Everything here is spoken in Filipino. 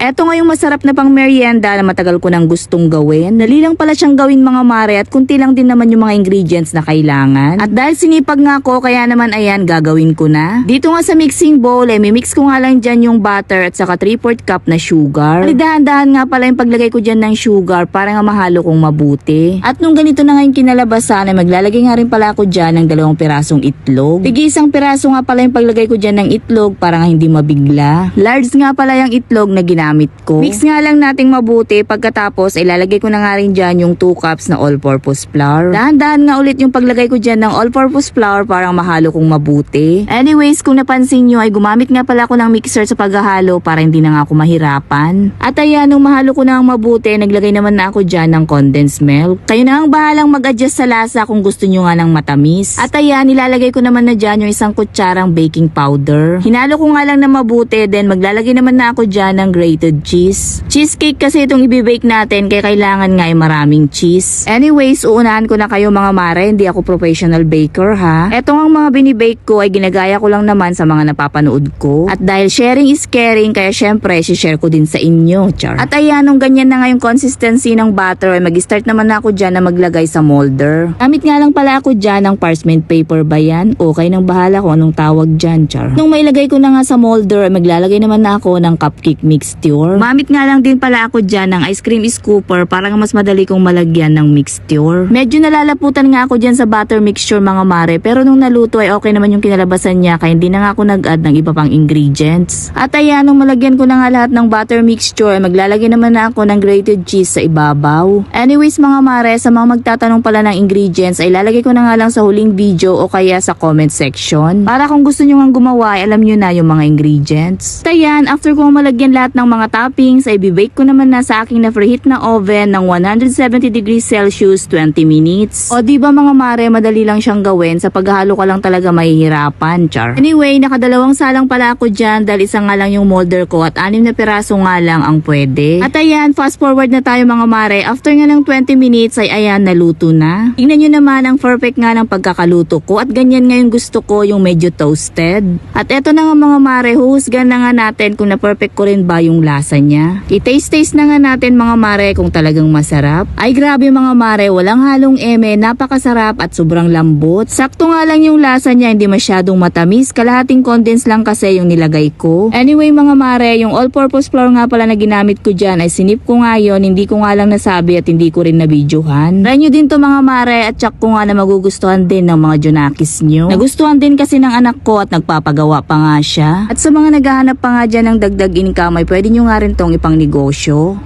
Eto nga yung masarap na pang merienda na matagal ko nang gustong gawin. Dali lang pala siyang gawin mga mare at kunti lang din naman yung mga ingredients na kailangan. At dahil sinipag nga ako, kaya naman ayan, gagawin ko na. Dito nga sa mixing bowl, eh, mimix ko nga lang dyan yung butter at saka 3-4 cup na sugar. Dahan-dahan nga pala yung paglagay ko dyan ng sugar para nga mahalo kong mabuti. At nung ganito na nga yung kinalabasan, ay maglalagay nga rin pala ako dyan ng dalawang pirasong itlog. Pigi isang piraso nga pala yung paglagay ko dyan ng itlog para nga hindi mabigla. Large nga pala yung itlog na ginamit ko. Mix nga lang nating mabuti pagkatapos ay lalagay ko na nga rin dyan yung 2 cups na all-purpose flour. Dahan-dahan nga ulit yung paglagay ko dyan ng all-purpose flour para mahalo kong mabuti. Anyways, kung napansin nyo ay gumamit nga pala ako ng mixer sa paghahalo para hindi na nga ako mahirapan. At ayan, nung mahalo ko na ang mabuti, naglagay naman na ako dyan ng condensed milk. Kayo na ang bahalang mag-adjust sa lasa kung gusto nyo nga ng matamis. At ayan, nilalagay ko naman na dyan yung isang kutsarang baking powder. Hinalo ko nga lang na mabuti, then maglalagay naman na ako dyan ng grated cheese. Cheesecake kasi itong ibibake natin, kaya kailangan nga ay maraming cheese. Anyways, uunahan ko na kayo mga mare, hindi ako professional baker ha. Eto ang mga binibake ko ay ginagaya ko lang naman sa mga napapanood ko. At dahil sharing is caring, kaya syempre, share ko din sa inyo, char. At ayan, nung ganyan na nga yung consistency ng butter, ay mag-start naman na ako dyan na maglagay sa molder. Gamit nga lang pala ako dyan ng parchment paper ba yan? Okay nang bahala ko anong tawag dyan, char. Nung mailagay ko na nga sa molder, ay maglalagay naman na ako ng cupcake mixture. Mamit nga lang din pala ako dyan ng ice cream scooper para mas madali kong malagyan ng mixture. Medyo nalalaputan nga ako dyan sa butter mixture mga mare, pero nung naluto ay okay naman yung kinalabasan niya kaya hindi na nga ako nag-add ng iba pang ingredients. At ayan, nung malagyan ko na nga lahat ng butter mixture, ay maglalagay naman na ako ng grated cheese sa ibabaw. Anyways mga mare, sa mga magtatanong pala ng ingredients, ay lalagay ko na nga lang sa huling video o kaya sa comment section. Para kung gusto nyo nga gumawa, ay alam nyo na yung mga ingredients. At ayan, after ko malagyan lahat ng mga toppings, ay bibake ko naman na sa aking na preheat na oven ng 170 degrees Celsius 20 minutes. O di ba mga mare, madali lang siyang gawin, sa paghalo ka lang talaga mahihirapan, char. Anyway, nakadalawang salang pala ako dyan dahil isa nga lang yung molder ko at anim na piraso nga lang ang pwede. At ayan, fast forward na tayo mga mare. After nga ng 20 minutes ay ayan, naluto na. Tingnan nyo naman ang perfect nga ng pagkakaluto ko at ganyan nga yung gusto ko yung medyo toasted. At eto na nga mga mare, huhusgan na nga natin kung na-perfect ko rin ba yung lasa niya. I-taste-taste na nga natin mga mare kung talagang masarap. Ay grabe mga mare, walang halong eme, napakasarap at sobrang lambot. Sakto nga lang yung lasa niya, hindi masyadong matamis. Kalahating condensed lang kasi yung nilagay ko. Anyway mga mare, yung all-purpose flour nga pala na ginamit ko dyan ay sinip ko nga yun, hindi ko nga lang nasabi at hindi ko rin nabidyohan. Try nyo din to mga mare at check ko nga na magugustuhan din ng mga junakis nyo. Nagustuhan din kasi ng anak ko at nagpapagawa pa nga siya. At sa mga naghahanap pa nga dyan ng dagdag income ay pwede nyo nga rin tong ipang negosyo.